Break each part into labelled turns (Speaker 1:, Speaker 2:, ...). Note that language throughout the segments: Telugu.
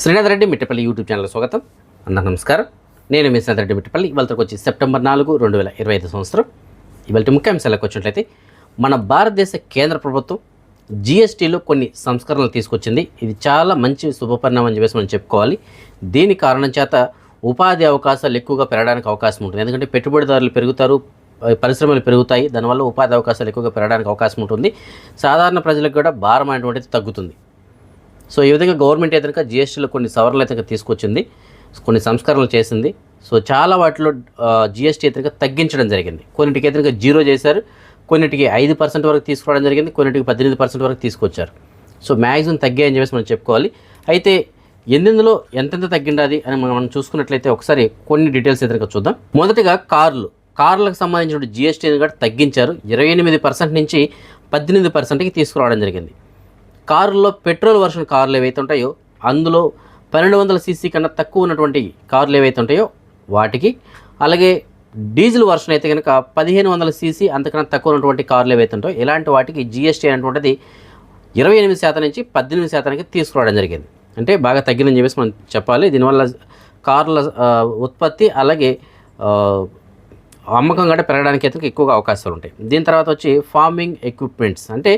Speaker 1: శ్రీనాథ్ రెడ్డి మిట్టపల్లి యూట్యూబ్ ఛానల్ స్వాగతం. అందరూ నమస్కారం. నేను మీ శ్రీనాథ్ రెడ్డి మిట్టపల్లి. ఇవాళకి వచ్చి సెప్టెంబర్ నాలుగు రెండు వేల ఇరవై ఐదు సంవత్సరం. ఇవాళ ముఖ్యాంశాలకు వచ్చినట్లయితే మన భారతదేశ కేంద్ర ప్రభుత్వం జిఎస్టీలో కొన్ని సంస్కరణలు తీసుకొచ్చింది. ఇది చాలా మంచి శుభపరిణామం అని చెప్పేసి మనం చెప్పుకోవాలి. దీని కారణం చేత ఉపాధి అవకాశాలు ఎక్కువగా పెరగడానికి అవకాశం ఉంటుంది. ఎందుకంటే పెట్టుబడిదారులు పెరుగుతారు పరిశ్రమలు పెరుగుతాయి. దానివల్ల ఉపాధి అవకాశాలు ఎక్కువగా పెరగడానికి అవకాశం ఉంటుంది. సాధారణ ప్రజలకు కూడా భారం అనేటువంటిది తగ్గుతుంది. సో ఈ విధంగా గవర్నమెంట్ అయితే కనుక జిఎస్టీలో కొన్ని సవరణలు అయితే తీసుకొచ్చింది కొన్ని సంస్కరణలు చేసింది. సో చాలా వాటిలో జిఎస్టీ అయితే కనుక తగ్గించడం జరిగింది. కొన్నిటికి అయితే కనుక జీరో చేశారు కొన్నిటికి ఐదు పర్సెంట్ వరకు తీసుకోవడం జరిగింది కొన్నిటికి పద్దెనిమిది పర్సెంట్ వరకు తీసుకొచ్చారు. సో మ్యాక్సిమం తగ్గాయని చెప్పేసి మనం చెప్పుకోవాలి. అయితే ఎందులో ఎంతెంత తగ్గిండాది అని మనం చూసుకున్నట్లయితే ఒకసారి కొన్ని డీటెయిల్స్ అయితే చూద్దాం. మొదటిగా కార్లు. కార్లకు సంబంధించిన జిఎస్టీని కూడా తగ్గించారు. ఇరవై ఎనిమిది పర్సెంట్ నుంచి పద్దెనిమిది పర్సెంట్కి తీసుకురావడం జరిగింది. కారుల్లో పెట్రోల్ వర్షన్ కార్లు ఏవైతే ఉంటాయో అందులో పన్నెండు వందల సీసీ కన్నా తక్కువ ఉన్నటువంటి కార్లు ఏవైతే ఉంటాయో వాటికి అలాగే డీజిల్ వర్షన్ అయితే కనుక పదిహేను వందల సీసీ అంతకన్నా తక్కువ ఉన్నటువంటి కార్లు ఏవైతే ఉంటాయో ఇలాంటి వాటికి జిఎస్టీ అనేటువంటిది ఇరవై ఎనిమిది శాతం నుంచి పద్దెనిమిది శాతానికి తీసుకురావడం జరిగింది. అంటే బాగా తగ్గిందని చెప్పేసి మనం చెప్పాలి. దీనివల్ల కార్ల ఉత్పత్తి అలాగే అమ్మకం కూడా పెరగడానికి అయితే ఎక్కువగా అవకాశాలు ఉంటాయి. దీని తర్వాత వచ్చి ఫార్మింగ్ ఎక్విప్మెంట్స్ అంటే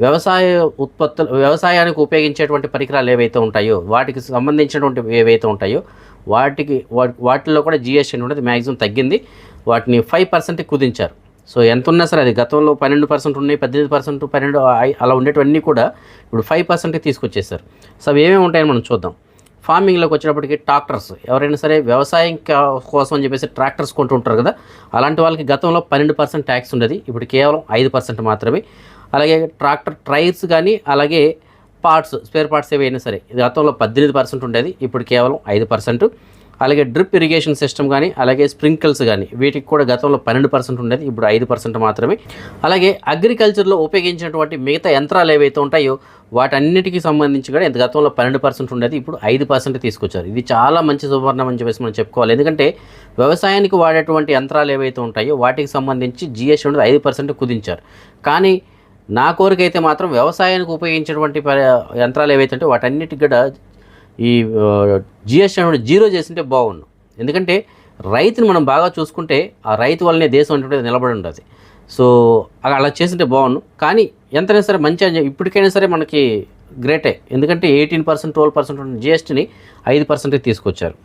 Speaker 1: వ్యవసాయ ఉత్పత్తులు వ్యవసాయానికి ఉపయోగించేటువంటి పరికరాలు ఏవైతే ఉంటాయో వాటికి సంబంధించినటువంటి ఏవైతే ఉంటాయో వాటికి వా- వాటిల్లో కూడా జిఎస్టీ అనేది మ్యాక్సిమం తగ్గింది. వాటిని ఫైవ్ పర్సెంట్ కుదించారు. సో ఎంత ఉన్నా సరే అది గతంలో పన్నెండు పర్సెంట్ ఉన్నాయి పద్దెనిమిది పర్సెంట్ పన్నెండు అలా ఉండేటివన్నీ కూడా ఇప్పుడు ఫైవ్ పర్సెంట్కి తీసుకొచ్చేసారు సో అవి ఏమేమి ఉంటాయని మనం చూద్దాం. ఫార్మింగ్లోకి వచ్చినప్పటికీ ట్రాక్టర్స్ ఎవరైనా సరే వ్యవసాయం కోసం అని చెప్పేసి ట్రాక్టర్స్ కొంటుంటారు కదా అలాంటి వాళ్ళకి గతంలో పన్నెండు పర్సెంట్ ట్యాక్స్ ఉండేది. ఇప్పుడు కేవలం ఐదు పర్సెంట్ మాత్రమే. అలాగే ట్రాక్టర్ టైర్స్ కానీ అలాగే పార్ట్స్ స్పేర్ పార్ట్స్ ఏవైనా సరే. ఇది గతంలో పద్దెనిమిది పర్సెంట్ ఉండేది ఇప్పుడు కేవలం ఐదు పర్సెంట్. అలాగే డ్రిప్ ఇరిగేషన్ సిస్టమ్ కానీ అలాగే స్ప్రింకిల్స్ కానీ వీటికి కూడా గతంలో పన్నెండు పర్సెంట్ ఉండేది ఇప్పుడు ఐదు పర్సెంట్ మాత్రమే. అలాగే అగ్రికల్చర్లో ఉపయోగించినటువంటి మిగతా యంత్రాలు ఏవైతే ఉంటాయో వాటన్నిటికీ సంబంధించి కూడా ఇంత గతంలో పన్నెండు పర్సెంట్ ఉండేది ఇప్పుడు ఐదు పర్సెంట్ తీసుకొచ్చారు. ఇది చాలా మంచి సువర్ణం అని చెప్పేసి మనం చెప్పుకోవాలి. ఎందుకంటే వ్యవసాయానికి వాడేటువంటి యంత్రాలు ఏవైతే ఉంటాయో వాటికి సంబంధించి జిఎస్టీ ఉండేది ఐదు పర్సెంట్ కుదించారు. కానీ నా కోరిక అయితే మాత్రం వ్యవసాయానికి ఉపయోగించినటువంటి యంత్రాలు ఏవైతే వాటన్నిటికి కూడా ఈ జిఎస్టీ అనేది జీరో చేసింటే బాగుండు. ఎందుకంటే రైతుని మనం బాగా చూసుకుంటే ఆ రైతు వల్లనే దేశం అనేటువంటిది నిలబడి ఉండదు. సో అలా అలా చేసింటే బాగుండు. కానీ ఎంతైనా సరే మంచి ఇప్పటికైనా సరే మనకి గ్రేటే. ఎందుకంటే ఎయిటీన్ పర్సెంట్ ట్వెల్వ్ పర్సెంట్ ఉన్న జిఎస్టీని ఐదు పర్సెంట్కి తీసుకొచ్చారు.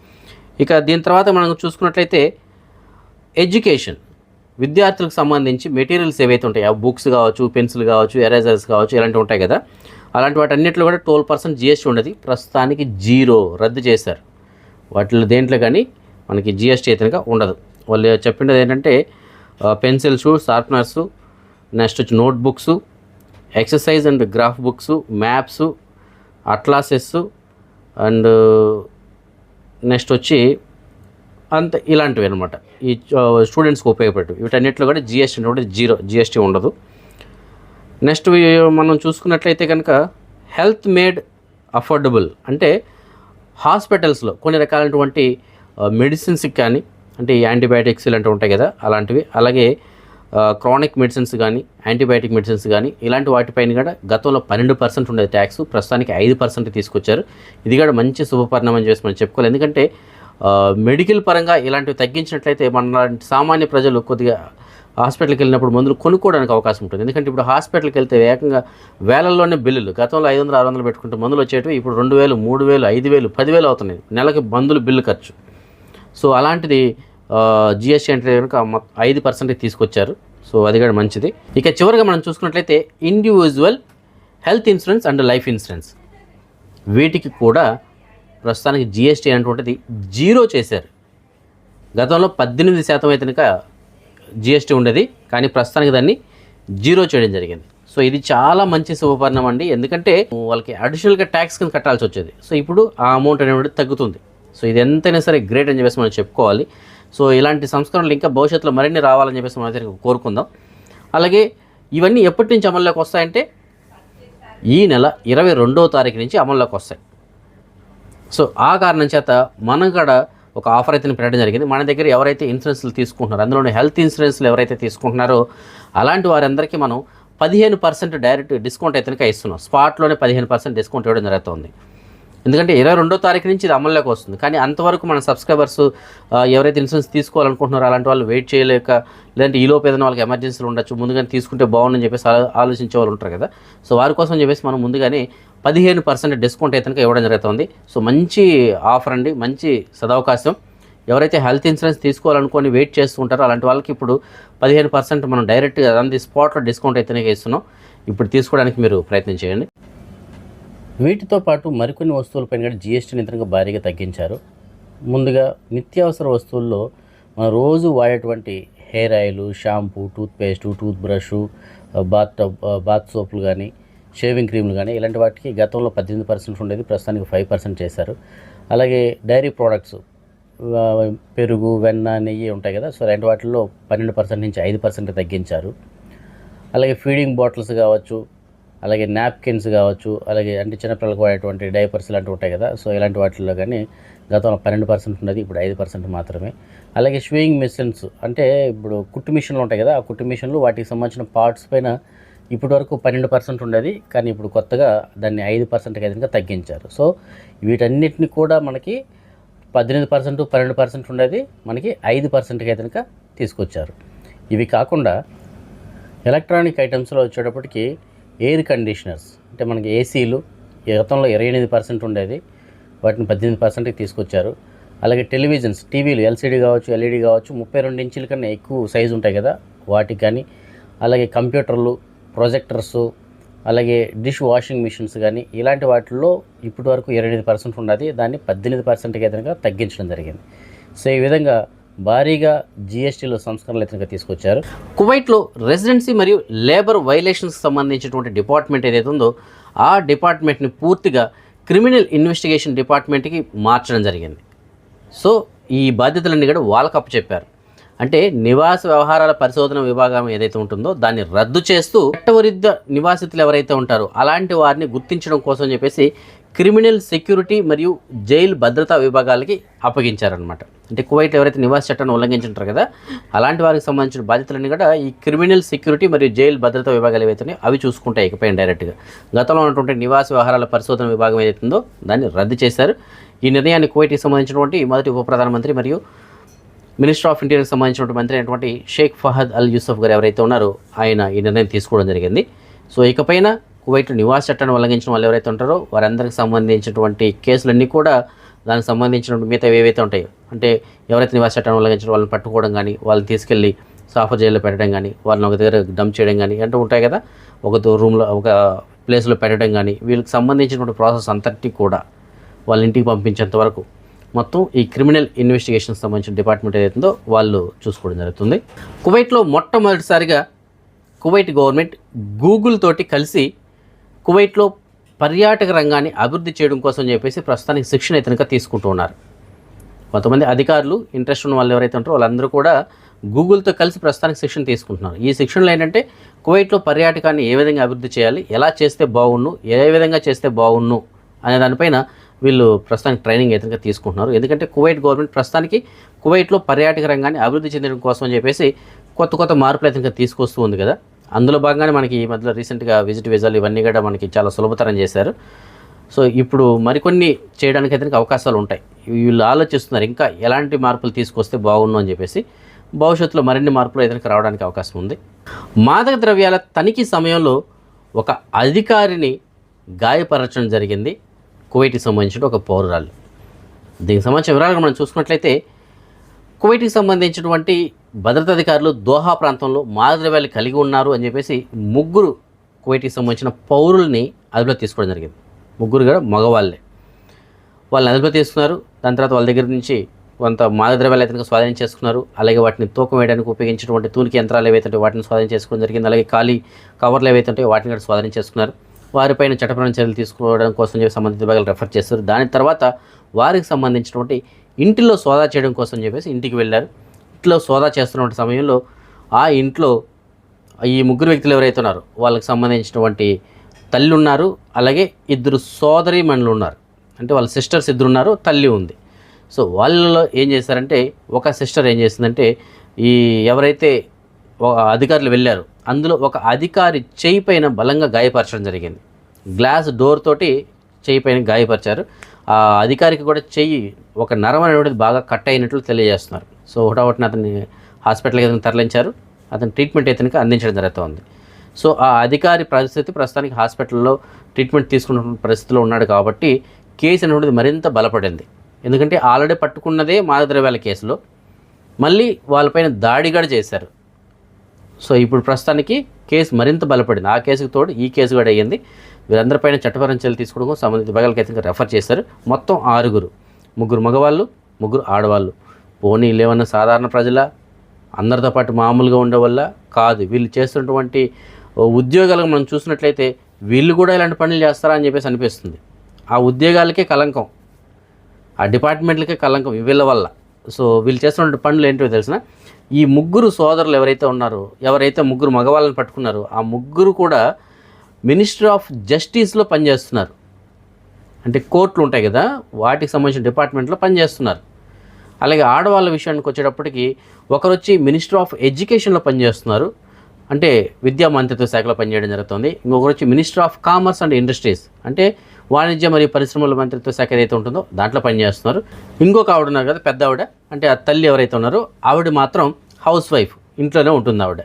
Speaker 1: ఇక దీని తర్వాత మనం చూసుకున్నట్లయితే ఎడ్యుకేషన్. విద్యార్థులకు సంబంధించి మెటీరియల్స్ ఏవైతే ఉంటాయో బుక్స్ కావచ్చు పెన్సిల్ కావచ్చు ఎరేజర్స్ కావచ్చు ఇలాంటివి ఉంటాయి కదా. అలాంటి వాటి అన్నింటిలో కూడా ట్వెల్వ్ పర్సెంట్ జిఎస్టీ ఉండదు. ప్రస్తుతానికి జీరో రద్దు చేశారు. వాటిలో దేంట్లో కానీ మనకి జిఎస్టీ అయితే ఉండదు. వాళ్ళు చెప్పినది ఏంటంటే పెన్సిల్స్ షార్ప్నర్స్ నెక్స్ట్ వచ్చి notebooks exercise and graph books maps atlases and next వచ్చి అంత ఇలాంటివి అనమాట ఈ స్టూడెంట్స్కి ఉపయోగపడేవి. వీటన్నిటిలో కూడా జిఎస్టీ అనేది జీరో జిఎస్టీ ఉండదు. నెక్స్ట్ మనం చూసుకున్నట్లయితే కనుక హెల్త్ మేడ్ అఫోర్డబుల్ అంటే హాస్పిటల్స్లో కొన్ని రకాలైనటువంటి మెడిసిన్స్కి కానీ అంటే ఈ యాంటీబయాటిక్స్ ఇలాంటివి ఉంటాయి కదా అలాంటివి. అలాగే క్రానిక్ మెడిసిన్స్ కానీ యాంటీబయాటిక్ మెడిసిన్స్ కానీ ఇలాంటి వాటిపైన కూడా గతంలో పన్నెండు పర్సెంట్ ఉండేది ట్యాక్స్ ప్రస్తుతానికి ఐదు పర్సెంట్ తీసుకొచ్చారు. ఇది కూడా మంచి శుభపరిణామం చేసి మనం చెప్పుకోవాలి. ఎందుకంటే మెడికల్ పరంగా ఇలాంటివి తగ్గించినట్లయితే మన లాంటి సామాన్య ప్రజలు కొద్దిగా హాస్పిటల్కి వెళ్ళినప్పుడు మందులు కొనుక్కోవడానికి అవకాశం ఉంటుంది. ఎందుకంటే ఇప్పుడు హాస్పిటల్కి వెళ్తే ఏకంగా వేలల్లోనే బిల్లులు. గతంలో ఐదు వందలు ఆరు వందలు పెట్టుకుంటే మందులు వచ్చేటివి ఇప్పుడు రెండు వేలు మూడు వేలు ఐదు వేలు పదివేలు అవుతున్నాయి. నెలకి మందులు బిల్లు ఖర్చు. సో అలాంటిది జిఎస్టీ అంటే కనుక ఐదు పర్సెంట్కి తీసుకొచ్చారు. సో అది కూడా మంచిది. ఇక చివరిగా మనం చూసుకున్నట్లయితే individual health insurance and life insurance వీటికి కూడా ప్రస్తుతానికి జిఎస్టీ అనేటువంటిది జీరో చేశారు. గతంలో పద్దెనిమిది శాతం అయితే కనుక జిఎస్టీ ఉండేది కానీ ప్రస్తుతానికి దాన్ని జీరో చేయడం జరిగింది. సో ఇది చాలా మంచి శుభపరిణామం అండి. ఎందుకంటే వాళ్ళకి అడిషనల్గా ట్యాక్స్ కింద కట్టాల్సి వచ్చేది. సో ఇప్పుడు ఆ అమౌంట్ అనేది తగ్గుతుంది. సో ఇది ఎంతైనా సరే గ్రేట్ అని చెప్పేసి మనం చెప్పుకోవాలి. సో ఇలాంటి సంస్కరణలు ఇంకా భవిష్యత్తులో మరిన్ని రావాలని చెప్పేసి మనం అయితే కోరుకుందాం. అలాగే ఇవన్నీ ఎప్పటి నుంచి అమల్లోకి వస్తాయంటే ఈ నెల ఇరవై రెండవ తారీఖు నుంచి అమల్లోకి వస్తాయి. సో ఆ కారణం చేత మనం కూడా ఒక ఆఫర్ అయితే పెట్టడం జరిగింది. మన దగ్గర ఎవరైతే ఇన్సూరెన్స్లు తీసుకుంటున్నారో అందులోనే హెల్త్ ఇన్సూరెన్స్లు ఎవరైతే తీసుకుంటున్నారో అలాంటి వారందరికీ మనం పదిహేను పర్సెంట్ డైరెక్ట్ డిస్కౌంట్ అయితే ఇస్తున్నాం. స్పాట్లోనే పదిహేను పర్సెంట్ డిస్కౌంట్ ఇవ్వడం జరుగుతుంది. ఎందుకంటే ఇరవై రెండో తారీఖు నుంచి ఇది అమల్లోకి వస్తుంది. కానీ అంతవరకు మన సబ్స్క్రైబర్స్ ఎవరైతే ఇన్సూరెన్స్ తీసుకోవాలనుకుంటున్నారో అలాంటి వాళ్ళు వెయిట్ చేయలేక లేదంటే ఈలోపు ఏదైనా వాళ్ళకి ఎమర్జెన్సీలు ఉండొచ్చు ముందుగానే తీసుకుంటే బాగుందని చెప్పేసి ఆలోచించే వాళ్ళు ఉంటారు కదా. సో వారి కోసం చెప్పేసి మనం ముందుగానే పదిహేను పర్సెంట్ డిస్కౌంట్ అయితే కనుక ఇవ్వడం జరుగుతుంది. సో మంచి ఆఫర్ అండి. మంచి సదవకాశం. ఎవరైతే హెల్త్ ఇన్సూరెన్స్ తీసుకోవాలనుకొని వెయిట్ చేస్తుంటారో అలాంటి వాళ్ళకి ఇప్పుడు పదిహేను పర్సెంట్ మనం డైరెక్ట్గా అదంది స్పాట్లో డిస్కౌంట్ అయితే ఇస్తున్నాం. ఇప్పుడు తీసుకోవడానికి మీరు ప్రయత్నం చేయండి. వీటితో పాటు మరికొన్ని వస్తువులపైన కూడా జిఎస్టీ నిద్రంగా భారీగా తగ్గించారు. ముందుగా నిత్యావసర వస్తువుల్లో మనం రోజు వాడేటువంటి hair oil shampoo toothpaste toothbrush bathtub bath సోపులు కానీ షేవింగ్ క్రీమ్లు కానీ ఇలాంటి వాటికి గతంలో పద్దెనిమిది పర్సెంట్ ఉండేది ప్రస్తుతానికి ఫైవ్ పర్సెంట్ చేశారు. అలాగే డైరీ ప్రోడక్ట్స్ పెరుగు వెన్న నెయ్యి ఉంటాయి కదా సో అలాంటి వాటిల్లో పన్నెండు పర్సెంట్ నుంచి ఐదు పర్సెంట్ తగ్గించారు. అలాగే ఫీడింగ్ బాటిల్స్ కావచ్చు అలాగే నాప్కిన్స్ కావచ్చు అలాగే అంటే చిన్నపిల్లలకు వాడేటువంటి డైపర్స్ ఇలాంటివి ఉంటాయి కదా సో ఇలాంటి వాటిల్లో కానీ గతంలో పన్నెండు పర్సెంట్ ఉన్నది ఇప్పుడు ఐదు పర్సెంట్ మాత్రమే. అలాగే షూయింగ్ మిషన్స్ అంటే ఇప్పుడు కుట్టు మిషన్లు ఉంటాయి కదా ఆ కుట్టు మిషన్లు వాటికి సంబంధించిన పార్ట్స్ పైన ఇప్పటి వరకు పన్నెండు పర్సెంట్ ఉండేది కానీ ఇప్పుడు కొత్తగా దాన్ని ఐదు పర్సెంట్కి అయితే తగ్గించారు. సో వీటన్నిటిని కూడా మనకి పద్దెనిమిది పర్సెంట్ పన్నెండు పర్సెంట్ ఉండేది మనకి ఐదు పర్సెంట్కి అయితే కనుక తీసుకొచ్చారు. ఇవి కాకుండా ఎలక్ట్రానిక్ ఐటమ్స్లో వచ్చేటప్పటికి ఎయిర్ కండిషనర్స్ అంటే మనకి ఏసీలు గతంలో ఇరవై ఎనిమిది పర్సెంట్ ఉండేది వాటిని పద్దెనిమిది పర్సెంట్కి తీసుకొచ్చారు. అలాగే టెలివిజన్స్ టీవీలు ఎల్సీడీ కావచ్చు ఎల్ఈడి కావచ్చు ముప్పై రెండు ఇంచుల కన్నా ఎక్కువ సైజు ఉంటాయి కదా వాటికి కానీ అలాగే కంప్యూటర్లు ప్రొజెక్టర్స్ అలాగే డిష్ వాషింగ్ మిషన్స్ కానీ ఇలాంటి వాటిల్లో ఇప్పటి వరకు ఇరవై పర్సెంట్ ఉన్నది. దాన్ని పద్దెనిమిది పర్సెంట్కి అయితే తగ్గించడం జరిగింది. సో ఈ విధంగా భారీగా జిఎస్టీలో సంస్కరణలు అయితే తీసుకొచ్చారు. కువైట్లో రెసిడెన్సీ మరియు లేబర్ వైలేషన్స్ సంబంధించినటువంటి డిపార్ట్మెంట్ ఏదైతే ఉందో ఆ డిపార్ట్మెంట్ని పూర్తిగా క్రిమినల్ ఇన్వెస్టిగేషన్ డిపార్ట్మెంట్కి మార్చడం జరిగింది. సో ఈ బాధ్యతలన్నీ కూడా వాళ్ళకప్పు చెప్పారు. అంటే నివాస వ్యవహారాల పరిశోధన విభాగం ఏదైతే ఉంటుందో దాన్ని రద్దు చేస్తూ చట్టవిరుద్ధ నివాసితులు ఎవరైతే ఉంటారో అలాంటి వారిని గుర్తించడం కోసం చెప్పేసి క్రిమినల్ సెక్యూరిటీ మరియు జైలు భద్రతా విభాగాలకి అప్పగించారనమాట అంటే కువైట్ ఎవరైతే నివాస చట్టాన్ని ఉల్లంఘించుంటారు కదా అలాంటి వారికి సంబంధించిన బాధ్యతలన్నీ కూడా ఈ క్రిమినల్ సెక్యూరిటీ మరియు జైలు భద్రతా విభాగాలు ఏవైతే అవి చూసుకుంటాయి ఇకపైన డైరెక్ట్గా. గతంలో ఉన్నటువంటి నివాస వ్యవహారాల పరిశోధన విభాగం ఏదైతుందో దాన్ని రద్దు చేశారు. ఈ నిర్ణయాన్ని కువైట్కి సంబంధించినటువంటి మొదటి ఉప ప్రధానమంత్రి మరియు మినిస్టర్ ఆఫ్ ఇంటీరియర్ సంబంధించినటువంటి మంత్రి అయినటువంటి షేక్ ఫహద్ అల్ యూసఫ్ గారు ఎవరైతే ఉన్నారో ఆయన ఈ నిర్ణయం తీసుకోవడం జరిగింది. సో ఇకపైన కువైట్ నివాస చట్టాన్ని ఉల్లంఘించిన వాళ్ళు ఎవరైతే ఉంటారో వారందరికి సంబంధించినటువంటి కేసులన్నీ కూడా దానికి సంబంధించిన మిగతా ఏవైతే ఉంటాయో అంటే ఎవరైతే నివాస చట్టాన్ని ఉల్లంఘించిన వాళ్ళని పట్టుకోవడం కానీ వాళ్ళని తీసుకెళ్ళి సాఫర్ జైల్లో పెట్టడం కానీ వాళ్ళని ఒక దగ్గర డంప్ చేయడం కానీ అంటే ఉంటాయి కదా ఒక రూమ్లో ఒక ప్లేస్లో పెట్టడం కానీ వీళ్ళకి సంబంధించినటువంటి ప్రాసెస్ అంతటి కూడా వాళ్ళ ఇంటికి పంపించేంత వరకు మొత్తం ఈ క్రిమినల్ ఇన్వెస్టిగేషన్ సంబంధించిన డిపార్ట్మెంట్ ఏదైతుందో వాళ్ళు చూసుకోవడం జరుగుతుంది. కువైట్లో మొట్టమొదటిసారిగా కువైట్ గవర్నమెంట్ గూగుల్ తోటి కలిసి కువైట్లో పర్యాటక రంగాన్ని అభివృద్ధి చేయడం కోసం చెప్పేసి ప్రస్తుతానికి శిక్షణ ఇతనిగా తీసుకుంటూ ఉన్నారు. కొంతమంది అధికారులు ఇంట్రెస్ట్ ఉన్న వాళ్ళు ఎవరైతే ఉంటారో వాళ్ళందరూ కూడా గూగుల్తో కలిసి ప్రస్తుతానికి శిక్షణ తీసుకుంటున్నారు. ఈ శిక్షణలో ఏంటంటే కువైట్లో పర్యాటకాన్ని ఏ విధంగా అభివృద్ధి చేయాలి ఎలా చేస్తే బాగుండు ఏ విధంగా చేస్తే బాగుండు అనే దానిపైన వీళ్ళు ప్రస్తుతానికి ట్రైనింగ్ అయితే తీసుకుంటున్నారు. ఎందుకంటే కువైట్ గవర్నమెంట్ ప్రస్తుతానికి కువైట్లో పర్యాటక రంగాన్ని అభివృద్ధి చెందడం కోసం అని చెప్పేసి కొత్త కొత్త మార్పులు అయితే తీసుకొస్తూ ఉంది కదా. అందులో భాగంగానే మనకి ఈ మధ్యలో రీసెంట్గా విజిట్ వీజాలు ఇవన్నీ కూడా మనకి చాలా సులభతరం చేశారు. సో ఇప్పుడు మరికొన్ని చేయడానికి అయితే అవకాశాలు ఉంటాయి. వీళ్ళు ఆలోచిస్తున్నారు ఇంకా ఎలాంటి మార్పులు తీసుకొస్తే బాగుండు అని చెప్పేసి. భవిష్యత్తులో మరిన్ని మార్పులు ఏదైనా రావడానికి అవకాశం ఉంది. మాదక ద్రవ్యాల తనిఖీ సమయంలో ఒక అధికారిని గాయపరచడం జరిగింది. కువైట్కి సంబంధించిన ఒక పౌరురాలు. దీనికి సంబంధించిన వివరాలు మనం చూసుకున్నట్లయితే కువైట్కి సంబంధించినటువంటి భద్రతాధికారులు దోహా ప్రాంతంలో మాదక కలిగి ఉన్నారు అని చెప్పేసి ముగ్గురు కువైట్కి సంబంధించిన పౌరుల్ని అదుపులో తీసుకోవడం జరిగింది. ముగ్గురు కూడా మగవాళ్ళే. వాళ్ళని అదుపులో తీసుకున్నారు. దాని తర్వాత వాళ్ళ దగ్గర నుంచి కొంత మాదక ద్రవ్యాలు అయితే స్వాధీనం చేసుకున్నారు. అలాగే వాటిని తూకం వేయడానికి ఉపయోగించినటువంటి తూనికి యంత్రాలు ఏవైతే ఉంటాయి వాటిని స్వాధీనం చేసుకోవడం జరిగింది. అలాగే ఖాళీ కవర్లు ఏవైతే ఉంటాయో వాటిని కూడా స్వాధీనం చేసుకున్నారు. వారిపైన చట్టపరమైన చర్యలు తీసుకోవడం కోసం చెప్పి సంబంధిత విభాగాలు రెఫర్ చేస్తారు. దాని తర్వాత వారికి సంబంధించినటువంటి ఇంటిలో సోదా చేయడం కోసం చెప్పేసి ఇంటికి వెళ్ళారు. ఇంట్లో సోదా చేస్తున్నటువంటి సమయంలో ఆ ఇంట్లో ఈ ముగ్గురు వ్యక్తులు ఎవరైతే ఉన్నారో వాళ్ళకి సంబంధించినటువంటి తల్లి ఉన్నారు. అలాగే ఇద్దరు సోదరి మనులు ఉన్నారు. అంటే వాళ్ళ సిస్టర్స్ ఇద్దరు ఉన్నారు తల్లి ఉంది. సో వాళ్ళలో ఏం చేశారంటే ఒక సిస్టర్ ఏం చేసిందంటే ఈ ఎవరైతే ఒక అధికారులు వెళ్ళారు అందులో ఒక అధికారి చేయి పైన బలంగా గాయపరచడం జరిగింది. గ్లాస్ డోర్ తోటి చెయ్యి పైన గాయపరిచారు. ఆ అధికారికి కూడా చెయ్యి ఒక నరం అనేటువంటిది బాగా కట్ అయినట్లు తెలియజేస్తున్నారు. సో ఒకటొకటిని అతన్ని హాస్పిటల్కి ఏదైనా తరలించారు. అతని ట్రీట్మెంట్ ఇతనికి అందించడం జరుగుతుంది. సో ఆ అధికారి పరిస్థితి ప్రస్తుతానికి హాస్పిటల్లో ట్రీట్మెంట్ తీసుకున్న పరిస్థితిలో ఉన్నాడు కాబట్టి కేసు అనేటువంటిది మరింత బలపడింది. ఎందుకంటే ఆల్రెడీ పట్టుకున్నదే మాదద్రవ్యాల కేసులో. మళ్ళీ వాళ్ళపైన దాడి కూడా చేశారు. సో ఇప్పుడు ప్రస్తుతానికి కేసు మరింత బలపడింది. ఆ కేసుకు తోడు ఈ కేసు కూడా అయ్యింది. వీరందరిపైన చట్టపరం చర్యలు తీసుకోవడం సంబంధిత విభాగాలకు అయితే రెఫర్ చేశారు. మొత్తం ఆరుగురు. ముగ్గురు మగవాళ్ళు ముగ్గురు ఆడవాళ్ళు. పోనీ లేవన్న సాధారణ ప్రజల? అందరితో పాటు మామూలుగా ఉండే వల్ల కాదు. వీళ్ళు చేస్తున్నటువంటి ఉద్యోగాలకు మనం చూసినట్లయితే వీళ్ళు కూడా ఇలాంటి పనులు చేస్తారా అని చెప్పేసి అనిపిస్తుంది. ఆ ఉద్యోగాలకే కలంకం ఆ డిపార్ట్మెంట్లకే కలంకం వీళ్ళ వల్ల. సో వీళ్ళు చేస్తున్న పనులు ఏంటో తెలిసిన? ఈ ముగ్గురు సోదరులు ఎవరైతే ఉన్నారో ఎవరైతే ముగ్గురు మగవాళ్ళని పట్టుకున్నారో ఆ ముగ్గురు కూడా మినిస్ట్రీ ఆఫ్ జస్టిస్లో పనిచేస్తున్నారు. అంటే కోర్టులు ఉంటాయి కదా వాటికి సంబంధించిన డిపార్ట్మెంట్లో పనిచేస్తున్నారు. అలాగే ఆడవాళ్ళ విషయానికి వచ్చేటప్పటికి ఒకరు వచ్చి మినిస్టర్ ఆఫ్ ఎడ్యుకేషన్లో పనిచేస్తున్నారు. అంటే విద్యా మంత్రిత్వ శాఖలో పనిచేయడం జరుగుతుంది. ఇంకొకరు వచ్చి minister of commerce and industries. అంటే వాణిజ్య మరియు పరిశ్రమల మంత్రిత్వ శాఖ ఏదైతే ఉంటుందో దాంట్లో పనిచేస్తున్నారు. ఇంకొక ఆవిడ ఉన్నారు కదా పెద్ద ఆవిడ. అంటే ఆ తల్లి ఎవరైతే ఉన్నారో ఆవిడ మాత్రం హౌస్ వైఫ్ ఇంట్లోనే ఉంటుంది ఆవిడ.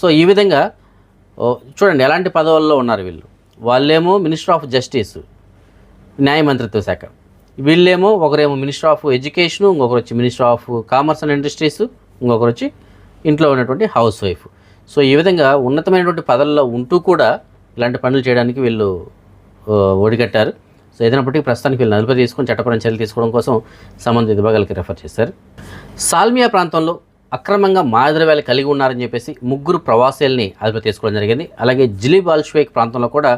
Speaker 1: సో ఈ విధంగా చూడండి ఎలాంటి పదవుల్లో ఉన్నారు వీళ్ళు? వాళ్ళేమో మినిస్టర్ ఆఫ్ జస్టిస్ న్యాయ మంత్రిత్వ శాఖ. వీళ్ళేమో ఒకరేమో మినిస్టర్ ఆఫ్ ఎడ్యుకేషన్ ఇంకొకరు వచ్చి minister of commerce and industries ఇంకొకరు వచ్చి ఇంట్లో ఉన్నటువంటి హౌస్ వైఫ్. సో ఈ విధంగా ఉన్నతమైనటువంటి పదవుల్లో ఉంటూ కూడా ఇలాంటి పనులు చేయడానికి వీళ్ళు ఒడిగట్టారు. సో ఏదైనప్పటికీ ప్రస్తుతానికి వీళ్ళు నలుపు తీసుకొని చట్టపరం చర్యలు తీసుకోవడం కోసం సంబంధిత విభాగాలకి రెఫర్ చేశారు. సాల్మియా ప్రాంతంలో అక్రమంగా మాదద్రవ్యాలు కలిగి ఉన్నారని చెప్పేసి ముగ్గురు ప్రవాసీల్ని అదుపు తీసుకోవడం జరిగింది. అలాగే జిలీబాల్ బాల్ష్వేక్ ప్రాంతంలో కూడా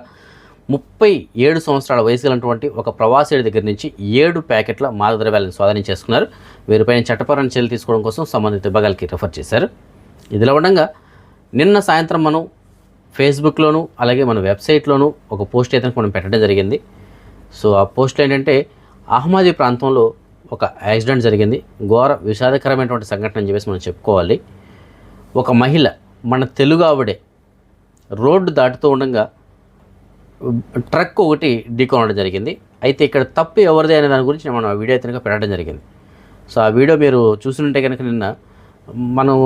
Speaker 1: ముప్పై ఏడు సంవత్సరాల వయసు గలటువంటి ఒక ప్రవాసీడి దగ్గర నుంచి ఏడు ప్యాకెట్ల మాదద్రవ్యాలను స్వాధీనం చేసుకున్నారు. వీరిపైన చట్టపరమైన చర్యలు తీసుకోవడం కోసం సంబంధిత విభాగాలకి రెఫర్ చేశారు. ఇదిలా ఉండగా నిన్న సాయంత్రం మనం ఫేస్బుక్లోను అలాగే మన వెబ్సైట్లోనూ ఒక పోస్ట్ అయితే మనం పెట్టడం జరిగింది. సో ఆ పోస్ట్లో ఏంటంటే అహ్మదీ ప్రాంతంలో ఒక యాక్సిడెంట్ జరిగింది. ఘోర విషాదకరమైనటువంటి సంఘటన అని చెప్పేసి మనం చెప్పుకోవాలి. ఒక మహిళ మన తెలుగు ఆవిడే రోడ్డు దాటుతూ ఉండగా ట్రక్ ఒకటి ఢీకొనడం జరిగింది. అయితే ఇక్కడ తప్పు ఎవరిది అనే దాని గురించి మనం ఆ వీడియో అయితే పెట్టడం జరిగింది. సో ఆ వీడియో మీరు చూసినట్టే కనుక నిన్న మనం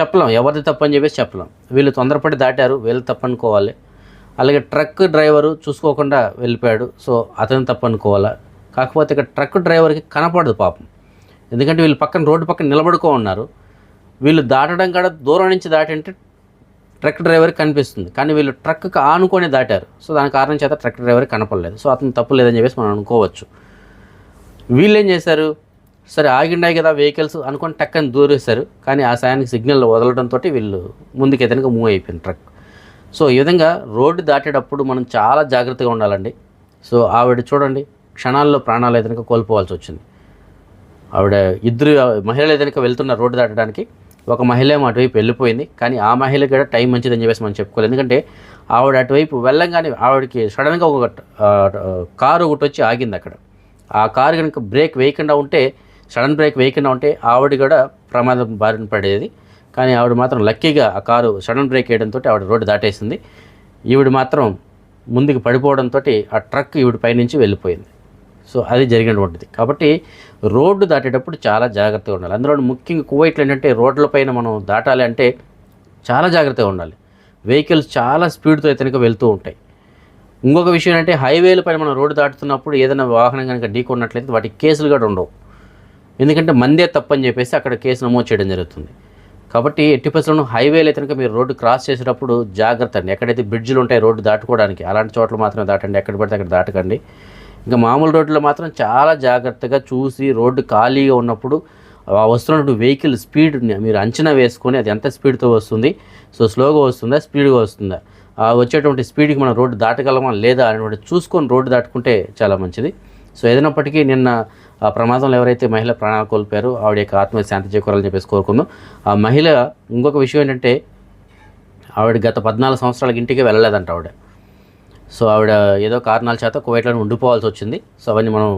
Speaker 1: చెప్పలేం. ఎవరిది తప్పు అని చెప్పేసి చెప్పలేం. వీళ్ళు తొందరపడి దాటారు. వీళ్ళు తప్పు అనుకోవాలి. అలాగే ట్రక్ డ్రైవరు చూసుకోకుండా వెళ్ళిపోయాడు. సో అతను తప్పు అనుకోవాలా కాకపోతే ఇక్కడ ట్రక్ డ్రైవర్కి కనపడదు పాపం. ఎందుకంటే వీళ్ళు పక్కన రోడ్డు పక్కన నిలబడుకో ఉన్నారు. వీళ్ళు దాటడం కూడా దూరం నుంచి దాటంటే ట్రక్ డ్రైవర్ కనిపిస్తుంది. కానీ వీళ్ళు ట్రక్కి ఆనుకొని దాటారు. సో దాని కారణం చేత ట్రక్ డ్రైవర్ కనపడలేదు. సో అతను తప్పు లేదని చెప్పేసి మనం అనుకోవచ్చు. వీళ్ళు ఏం చేశారు? సరే ఆగిండాయి కదా వెహికల్స్ అనుకొని టక్కని దూరేశారు. కానీ ఆ సాయానికి సిగ్నల్ వదలడంతో వీళ్ళు ముందుకు ఎదనక మూవ్ అయిపోయింది ట్రక్. సో ఈ విధంగా రోడ్డు దాటేటప్పుడు మనం చాలా జాగ్రత్తగా ఉండాలండి. సో ఆవిడ చూడండి క్షణాల్లో ప్రాణాలు ఏదైనా కోల్పోవాల్సి వచ్చింది. ఆవిడ ఇద్దరు మహిళలు ఏదైనా వెళ్తున్న రోడ్డు దాటడానికి ఒక మహిళ ఏమో అటువైపు వెళ్ళిపోయింది. కానీ ఆ మహిళ కూడా టైం మంచిదని చెప్పేసి మనం చెప్పుకోలేదు ఎందుకంటే ఆవిడ అటువైపు వెళ్ళంగానే ఆవిడకి సడన్గా ఒక కారు ఒకటి వచ్చి ఆగింది అక్కడ. ఆ కారు కనుక బ్రేక్ వేయకుండా ఉంటే సడన్ బ్రేక్ వేయకుండా ఉంటే ఆవిడ కూడా ప్రమాదం బారిన పడేది. కానీ ఆవిడ మాత్రం లక్కీగా ఆ కారు సడన్ బ్రేక్ వేయడంతో ఆవిడ రోడ్డు దాటేసింది. ఈవిడ మాత్రం ముందుకు పడిపోవడంతో ఆ ట్రక్ ఈవిడ పైనుంచి వెళ్ళిపోయింది. సో అది జరిగినటువంటిది. కాబట్టి రోడ్డు దాటేటప్పుడు చాలా జాగ్రత్తగా ఉండాలి. అందులో ముఖ్యంగా కువైట్లు ఏంటంటే రోడ్లపైన మనం దాటాలి అంటే చాలా జాగ్రత్తగా ఉండాలి. వెహికల్స్ చాలా స్పీడ్తో ఇతనికి వెళ్తూ ఉంటాయి. ఇంకొక విషయం ఏంటంటే హైవేల పైన మనం రోడ్డు దాటుతున్నప్పుడు ఏదైనా వాహనం కనుక ఢీకొన్నట్లయితే వాటికి కేసులు కూడా ఉండవు. ఎందుకంటే మందే తప్పని చెప్పేసి అక్కడ కేసు నమోదు చేయడం జరుగుతుంది. కాబట్టి ఎట్టి పరిస్థితుల్లో హైవేలు అయితే మీరు రోడ్డు క్రాస్ చేసేటప్పుడు జాగ్రత్త అండి. ఎక్కడైతే బ్రిడ్జ్లు ఉంటాయి రోడ్డు దాటుకోవడానికి అలాంటి చోట్ల మాత్రమే దాటండి. ఎక్కడ పడితే అక్కడ దాటకండి. ఇంకా మామూలు రోడ్లో మాత్రం చాలా జాగ్రత్తగా చూసి రోడ్డు ఖాళీగా ఉన్నప్పుడు ఆ వస్తున్నటువంటి వెహికల్ స్పీడ్ మీరు అంచనా వేసుకొని అది ఎంత స్పీడ్తో వస్తుంది? సో స్లోగా వస్తుందా స్పీడ్గా వస్తుందా? వచ్చేటువంటి స్పీడ్కి మనం రోడ్డు దాటగలమా లేదా అనేటువంటి చూసుకొని రోడ్డు దాటుకుంటే చాలా మంచిది. సో ఏదైనప్పటికీ నిన్న ఆ ప్రమాదంలో ఎవరైతే మహిళ ప్రాణాలు కోల్పోయారో ఆవిడ యొక్క ఆత్మ శాంతి చేకూరాలని చెప్పేసి కోరుకుందాం. ఆ మహిళ ఇంకొక విషయం ఏంటంటే ఆవిడ గత పద్నాలుగు సంవత్సరాలకి ఇంటికి వెళ్ళలేదంట ఆవిడ. సో ఆవిడ ఏదో కారణాల చేత కువైట్లోనే ఉండిపోవాల్సి వచ్చింది. సో అవన్నీ మనం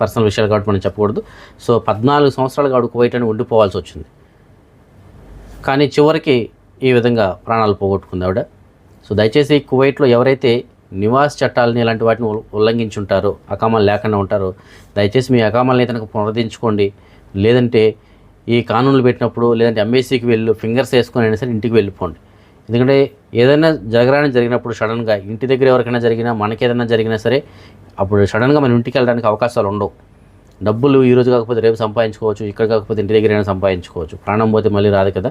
Speaker 1: పర్సనల్ విషయాలు కాబట్టి మనం చెప్పకూడదు. సో పద్నాలుగు సంవత్సరాలుగా ఆవిడ కువైట్లోనే ఉండిపోవాల్సి వచ్చింది. కానీ చివరికి ఈ విధంగా ప్రాణాలు పోగొట్టుకుంది ఆవిడ. సో దయచేసి కువైట్లో ఎవరైతే నివాస చట్టాలని ఇలాంటి వాటిని ఉల్లంఘించి ఉంటారు అకామాలు లేకుండా ఉంటారు. దయచేసి మీ అకామాలని తనకు పునరుద్ధరించుకోండి. లేదంటే ఈ కానూన్లు పెట్టినప్పుడు లేదంటే ఎంబీసీకి వెళ్ళు ఫింగర్స్ వేసుకొని అయినా సరే ఇంటికి వెళ్ళిపోండి. ఎందుకంటే ఏదైనా జరగడానికి జరిగినప్పుడు సడన్గా ఇంటి దగ్గర ఎవరికైనా జరిగినా మనకేదైనా జరిగినా సరే అప్పుడు సడన్గా మనం ఇంటికి వెళ్ళడానికి అవకాశాలు ఉండవు. డబ్బులు ఈరోజు కాకపోతే రేపు సంపాదించుకోవచ్చు ఇక్కడ కాకపోతే ఇంటి దగ్గర అయినా సంపాదించుకోవచ్చు. ప్రాణం పోతే మళ్ళీ రాదు కదా.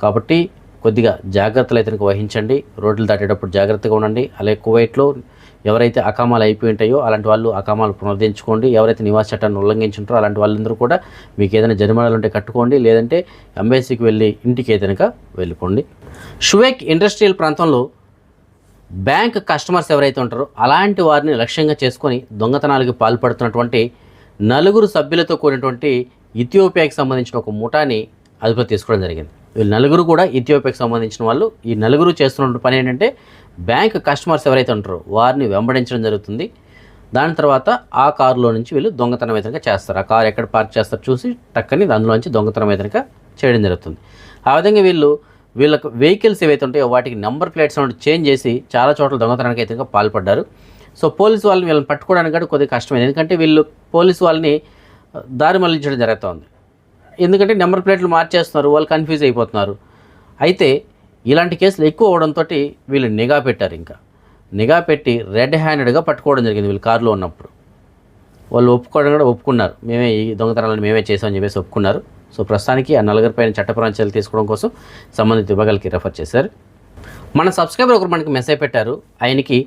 Speaker 1: కాబట్టి కొద్దిగా జాగ్రత్తలు అయితే వహించండి. రోడ్లు దాటేటప్పుడు జాగ్రత్తగా ఉండండి. అలాగే కువైట్లో ఎవరైతే అకామాలు అయిపోయి ఉంటాయో అలాంటి వాళ్ళు అకామాలు పునరుద్ధరించుకోండి. ఎవరైతే నివాస చట్టాన్ని ఉల్లంఘించుంటారో అలాంటి వాళ్ళందరూ కూడా మీకు ఏదైనా జరిమానాలు ఉంటే కట్టుకోండి. లేదంటే ఎంబీసీకి వెళ్ళి ఇంటికి ఏదైనా వెళ్ళిపోండి. షువేక్ ఇండస్ట్రియల్ ప్రాంతంలో బ్యాంక్ కస్టమర్స్ ఎవరైతే ఉంటారో అలాంటి వారిని లక్ష్యంగా చేసుకొని దొంగతనాలకు పాల్పడుతున్నటువంటి నలుగురు సభ్యులతో కూడినటువంటి ఇథియోపియాకి సంబంధించిన ఒక ముఠాని అదుపులో తీసుకోవడం జరిగింది. వీళ్ళు నలుగురు కూడా ఇథియోపియాకి సంబంధించిన వాళ్ళు. ఈ నలుగురు చేస్తున్న పని ఏంటంటే బ్యాంక్ కస్టమర్స్ ఎవరైతే ఉంటారో వారిని వెంబడించడం జరుగుతుంది. దాని తర్వాత ఆ కారులో నుంచి వీళ్ళు దొంగతనం విధంగా చేస్తారు. ఆ కారు ఎక్కడ పార్క్ చేస్తారో చూసి టక్కని అందులోంచి దొంగతనం విధంగా చేయడం జరుగుతుంది. ఆ విధంగా వీళ్ళు వీళ్ళకు వెహికల్స్ ఏవైతే ఉంటాయో వాటికి నెంబర్ ప్లేట్స్ అనేవి చేంజ్ చేసి చాలా చోట్ల దొంగతనానికి అయితే పాల్పడ్డారు. సో పోలీసు వాళ్ళని వీళ్ళని పట్టుకోవడానికి కూడా కొద్దిగా కష్టమైంది. ఎందుకంటే వీళ్ళు పోలీసు వాళ్ళని దారి మళ్ళించడం జరుగుతుంది. ఎందుకంటే నెంబర్ ప్లేట్లు మార్చేస్తున్నారు వాళ్ళు కన్ఫ్యూజ్ అయిపోతున్నారు. అయితే ఇలాంటి కేసులు ఎక్కువ అవడంతో వీళ్ళు నిఘా పెట్టారు ఇంకా. నిఘా పెట్టి రెడ్ హ్యాండెడ్గా పట్టుకోవడం జరిగింది వీళ్ళు కారులో ఉన్నప్పుడు. వాళ్ళు ఒప్పుకోవడం కూడా ఒప్పుకున్నారు. మేమే ఈ దొంగతనాలను మేమే చేసామని చెప్పేసి ఒప్పుకున్నారు. సో ప్రస్తుతానికి ఆ నలుగురి పైన చట్టపరమైన చర్యలు తీసుకోవడం కోసం సంబంధిత విభాగాలకి రెఫర్ చేశారు. మన సబ్స్క్రైబర్ ఒకరు మనకి మెసేజ్ పెట్టారు. ఆయనకి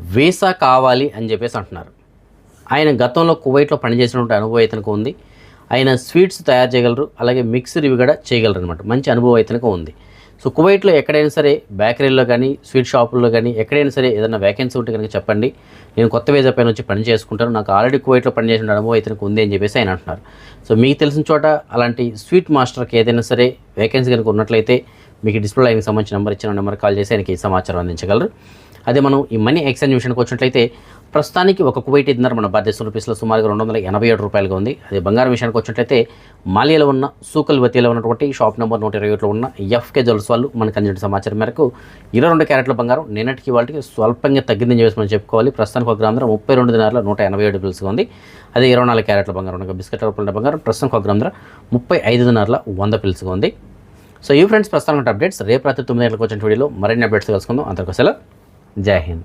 Speaker 1: వీసా కావాలి అని చెప్పేసి అంటున్నారు. ఆయన గతంలో కువైట్లో పనిచేసినటువంటి అనుభవం ఇతనికి ఉంది. ఆయన స్వీట్స్ తయారు చేయగలరు అలాగే మిక్సర్ ఇవి కూడా చేయగలరు అనమాట మంచి అనుభవం ఇతనికి ఉంది. సో కువైట్లో ఎక్కడైనా సరే బేకరీల్లో కానీ స్వీట్ షాపుల్లో కానీ ఎక్కడైనా సరే ఏదైనా వేకెన్సీ ఉంటే కనుక చెప్పండి. నేను కొత్త వేజా పైన వచ్చి పని చేసుకుంటాను. నాకు ఆల్రెడీ కువైట్లో పనిచేసిన అనుభవం అయితే ఉంది అని చెప్పేసి ఆయన అంటున్నారు. సో మీకు తెలిసిన చోట అలాంటి స్వీట్ మాస్టర్కి ఏదైనా సరే వేకెన్సీ కనుక ఉన్నట్లయితే మీకు డిస్ప్లే ఆయనకి సంబంధించిన నెంబర్ ఇచ్చిన నెంబర్ కాల్ చేసి ఆయనకి సమాచారం అందించగలరు. అదే మనం ఈ మనీ ఎక్స్చేంజ్ విషయానికి వచ్చినట్లయితే ప్రస్తుతానికి ఒక కువైట్ ఇద్దరు మన భారతదేశం రూపీస్లో సుమారుగా రెండు వందల ఎనభై ఏడు రూపాయలుగా ఉంది. అదే బంగారం విషయానికి వచ్చినట్లయితే మాలియాలో ఉన్న సూకల్ వతీలో ఉన్నటువంటి షాప్ నెంబర్ నూట ఇరవై ఒకటిలో ఉన్న ఎఫ్కే జ్యువెల్స్ వాళ్ళు మనకు అందించిన సమాచారం మేరకు ఇరవై రెండు క్యారెట్ల బంగారం నిన్నటికి వాళ్ళకి స్వల్పంగా తగ్గిందని చెప్పేసి మనం చెప్పుకోవాలి. ప్రస్తుతానికి ఒక గ్రామ ధర ముప్పై రెండు దినాల నూట ఎనభై ఏడు బిల్స్గా ఉంది. అదే ఇరవై నాలుగు క్యారెట్ల బంగారం ఉన్న బిస్కెట్ రూపాయల బంగారం ప్రస్తుతానికి ఒక గ్రామ ధర ముప్పై ఐదు దినారుల వంద పిల్స్గా ఉంది. సో ఈ ఫ్రెండ్స్ ప్రస్తుతానికి అప్డేట్స్ రేపు రాత్రి తొమ్మిది గంటలకు వచ్చిన వీడియోలో మరిన్ని అప్డేట్స్ కలుసుకుందాం. అంతకు సెలవు. Jai Hind.